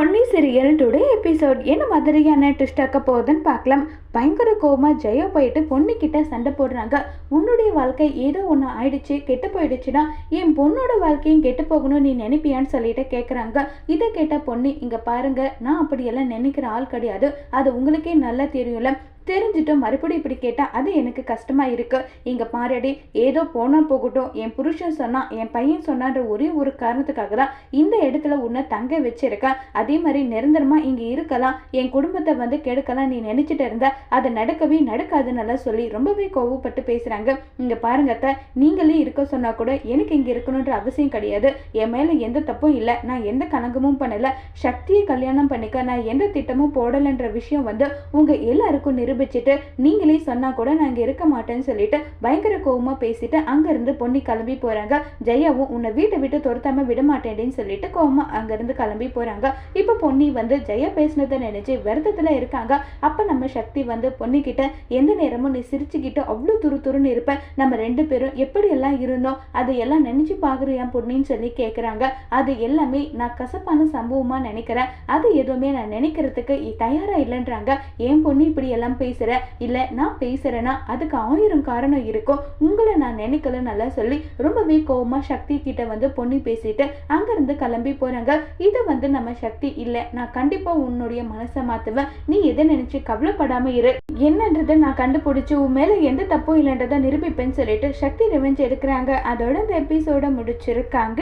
Ponni serial today episode. என்ன மாதிரியான twist ஆக்க போகுதுன்னு பார்க்கலாம். பயங்கர கோபமாக ஜெயா போயிட்டு பொண்ணுக்கிட்ட சண்டை போடுறாங்க. உன்னுடைய வாழ்க்கை ஏதோ ஒன்று ஆயிடுச்சு கெட்டு போயிடுச்சுன்னா என் பொண்ணோட வாழ்க்கையும் கெட்டு போகணும்னு நீ நினைப்பியான்னு சொல்லிட்டு கேட்குறாங்க இதை கேட்ட பொண்ணு இங்கே பாருங்க நான் அப்படியெல்லாம் நினைக்கிற ஆள் கிடையாது. அது உங்களுக்கே நல்லா தெரியும்ல. தெரிஞ்சுட்டும். மறுபடியும் இப்படி கேட்டால் அது எனக்கு கஷ்டமாக இருக்கு. இங்கே பாருடி ஏதோ போனால் போகட்டும். என் புருஷன் சொன்னான் என் பையன் சொன்னான்ற ஒரே ஒரு காரணத்துக்காக தான் இந்த இடத்துல உன்னை தங்க வச்சிருக்கேன். அதே மாதிரி நிரந்தரமாக இங்கே இருக்கலாம். என் குடும்பத்தை வந்து கெடுக்கலாம். நீ நினச்சிட்டு இருந்த அது நடக்கவே நடக்காதுன்னு சொல்லி ரொம்பவே கோவப்பட்டு பேசுகிறாங்க இங்கே பாருங்க அத்தை நீங்களே இருக்க சொன்னால் கூட எனக்கு இங்கே இருக்கணுன்ற அவசியம் கிடையாது. என் மேலே எந்த தப்பும் இல்லை. நான் எந்த கணக்கமும் பண்ணலை. சக்தியை கல்யாணம் பண்ணிக்க நான் எந்த திட்டமும் போடலைன்ற விஷயம் வந்து உங்கள் எல்லாருக்கும் நிரூபிச்சுட்டு நீங்களே சொன்னால் கூட நான் இங்கே இருக்க மாட்டேன்னு சொல்லிட்டு பயங்கர கோவமாக பேசிட்டு அங்கேருந்து பொண்ணி கிளம்பி போகிறாங்க ஜெயாவும் உன்னை வீட்டை விட்டு துரத்தாம விட மாட்டேன்னு சொல்லிட்டு கோவமாக அங்கேருந்து கிளம்பி போகிறாங்க இப்போ பொன்னி வந்து ஜெயா பேசினதை நினைச்சு வருத்தத்தில் இருக்காங்க. அப்போ நம்ம சக்தி வந்து பொன்னிக்கிட்ட எந்த நேரமும் நீ சிரிச்சுக்கிட்டு அவ்வளோ துரு துருன்னு இருப்ப. நம்ம ரெண்டு பேரும் எப்படியெல்லாம் இருந்தோம்? அது எல்லாம் நினச்சி பார்க்குறியா பொண்ணின்னு சொல்லி கேட்குறாங்க அது எல்லாமே நான் கசப்பான சம்பவமாக நினைக்கிறேன். அது எதுவுமே நான் நினைக்கிறதுக்கு தயாராக இல்லைன்றாங்க. ஏன் பொண்ணு இப்படி எல்லாம் பேசுகிற இல்லை நான் பேசுகிறேன்னா அதுக்கு ஆயிரம் காரணம் இருக்கும். உங்களை நான் நினைக்கல நல்லா சொல்லி ரொம்பவே கோவமாக சக்தி கிட்ட வந்து பொண்ணு பேசிட்டு அங்கேருந்து கிளம்பி போகிறாங்க இது வந்து நம்ம சக்தி இல்லை நான் கண்டிப்பாக உன்னுடைய மனசை மாற்றுவேன் நீ எதை நினச்சி கவலைப்படாமல் இரு. என்னன்றதை நான் கண்டுபிடிச்சி உன் மேலே எந்த தப்பும் இல்லைன்றதை நிரூபிப்பேன்னு சொல்லிட்டு சக்தி ரிவெஞ்ச் எடுக்கிறாங்க. அதோட இந்த எபிசோட முடிச்சிருக்காங்க.